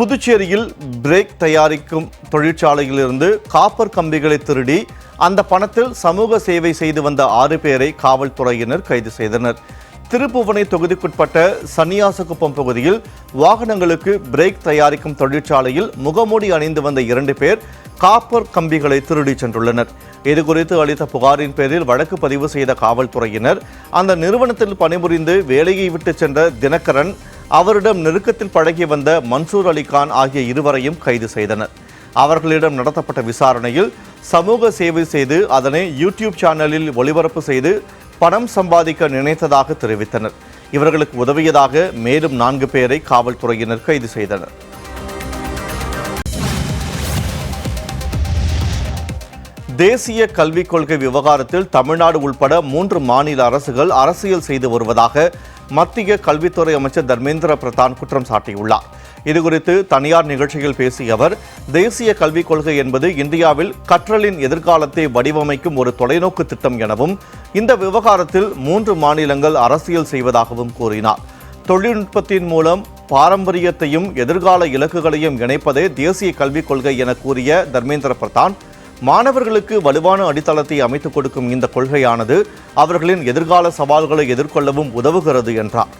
புதுச்சேரியில் பிரேக் தயாரிக்கும் தொழிற்சாலையிலிருந்து காப்பர் கம்பிகளை திருடி அந்த பணத்தில் சமூக சேவை செய்து வந்த ஆறு பேரை காவல்துறையினர் கைது செய்தனர். திருப்புவனை தொகுதிக்குட்பட்ட சன்னியாசகுப்பம் பகுதியில் வாகனங்களுக்கு பிரேக் தயாரிக்கும் தொழிற்சாலையில் முகமூடி அணிந்து வந்த இரண்டு பேர் காப்பர் கம்பிகளை திருடி சென்றுள்ளனர். இதுகுறித்து அளித்த புகாரின் பேரில் வழக்கு பதிவு செய்த காவல்துறையினர் அந்த நிறுவனத்தில் பணிபுரிந்து வேலையை விட்டு சென்ற தினகரன் அவரிடம் நெருக்கத்தில் பழகி வந்த மன்சூர் அலி கான் ஆகிய இருவரையும் கைது செய்தனர். அவர்களிடம் நடத்தப்பட்ட விசாரணையில் சமூக சேவை செய்து அதனை யூடியூப் சேனலில் ஒளிபரப்பு செய்து பணம் சம்பாதிக்க நினைத்ததாக தெரிவித்தனர். இவர்களுக்கு உதவியதாக மேலும் நான்கு பேரை காவல்துறையினர் கைது செய்தனர். தேசிய கல்விக் கொள்கை விவகாரத்தில் தமிழ்நாடு உள்பட மூன்று மாநில அரசுகள் அரசியல் செய்து வருவதாக மத்திய கல்வித்துறை அமைச்சர் தர்மேந்திர பிரதான் குற்றம் சாட்டியுள்ளார். இதுகுறித்து தனியார் நிகழ்ச்சியில் பேசிய அவர் தேசிய கல்விக் கொள்கை என்பது இந்தியாவில் கற்றலின் எதிர்காலத்தை வடிவமைக்கும் ஒரு தொலைநோக்கு திட்டம் எனவும் இந்த விவகாரத்தில் மூன்று மாநிலங்கள் அரசியல் செய்வதாகவும் கூறினார். தொழில்நுட்பத்தின் மூலம் பாரம்பரியத்தையும் எதிர்கால இலக்குகளையும் இணைப்பதே தேசிய கல்விக் கொள்கை என கூறிய தர்மேந்திர பிரதான் மாணவர்களுக்கு வலுவான அடித்தளத்தை அமைத்துக் கொடுக்கும் இந்த கொள்கையானது அவர்களின் எதிர்கால சவால்களை எதிர்கொள்ளவும் உதவுகிறது என்றார்.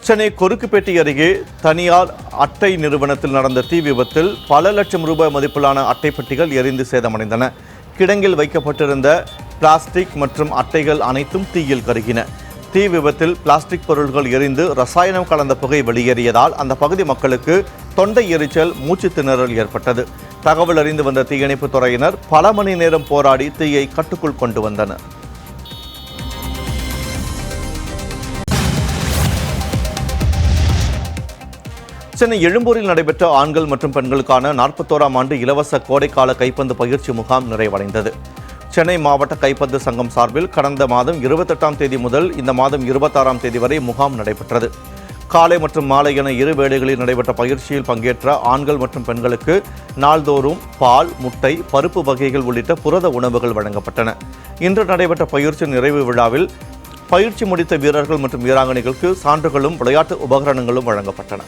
சென்னை கொருக்குப்பேட்டை அருகே தனியார் அட்டை நிறுவனத்தில் நடந்த தீ விபத்தில் பல லட்சம் ரூபாய் மதிப்பிலான அட்டை பெட்டிகள் எரிந்து சேதமடைந்தன. கிடங்கில் வைக்கப்பட்டிருந்த பிளாஸ்டிக் மற்றும் அட்டைகள் அனைத்தும் தீயில் கருகின. தீ விபத்தில் பிளாஸ்டிக் பொருட்கள் எரிந்து ரசாயனம் கலந்த புகை வெளியேறியதால் அந்த பகுதி மக்களுக்கு தொண்டை எரிச்சல் மூச்சு திணறல் ஏற்பட்டது. தகவல் அறிந்து வந்த தீயணைப்பு துறையினர் பல மணி நேரம் போராடி தீயை கட்டுக்குள் கொண்டு வந்தனர். சென்னை எழும்பூரில் நடைபெற்ற ஆண்கள் மற்றும் பெண்களுக்கான நாற்பத்தோராம் ஆண்டு இலவச கோடைக்கால கைப்பந்து பயிற்சி முகாம் நிறைவடைந்தது. சென்னை மாவட்ட கைப்பந்து சங்கம் சார்பில் கடந்த மாதம் இருபத்தெட்டாம் தேதி முதல் இந்த மாதம் இருபத்தாறாம் தேதி வரை முகாம் நடைபெற்றது. காலை மற்றும் மாலை என இரு வேளைகளில் நடைபெற்ற பயிற்சியில் பங்கேற்ற ஆண்கள் மற்றும் பெண்களுக்கு நாள்தோறும் பால் முட்டை பருப்பு வகைகள் உள்ளிட்ட புரத உணவுகள் வழங்கப்பட்டன. இன்று நடைபெற்ற பயிற்சி நிறைவு விழாவில் பயிற்சி முடித்த வீரர்கள் மற்றும் வீராங்கனைகளுக்கு சான்றுகளும் விளையாட்டு உபகரணங்களும் வழங்கப்பட்டன.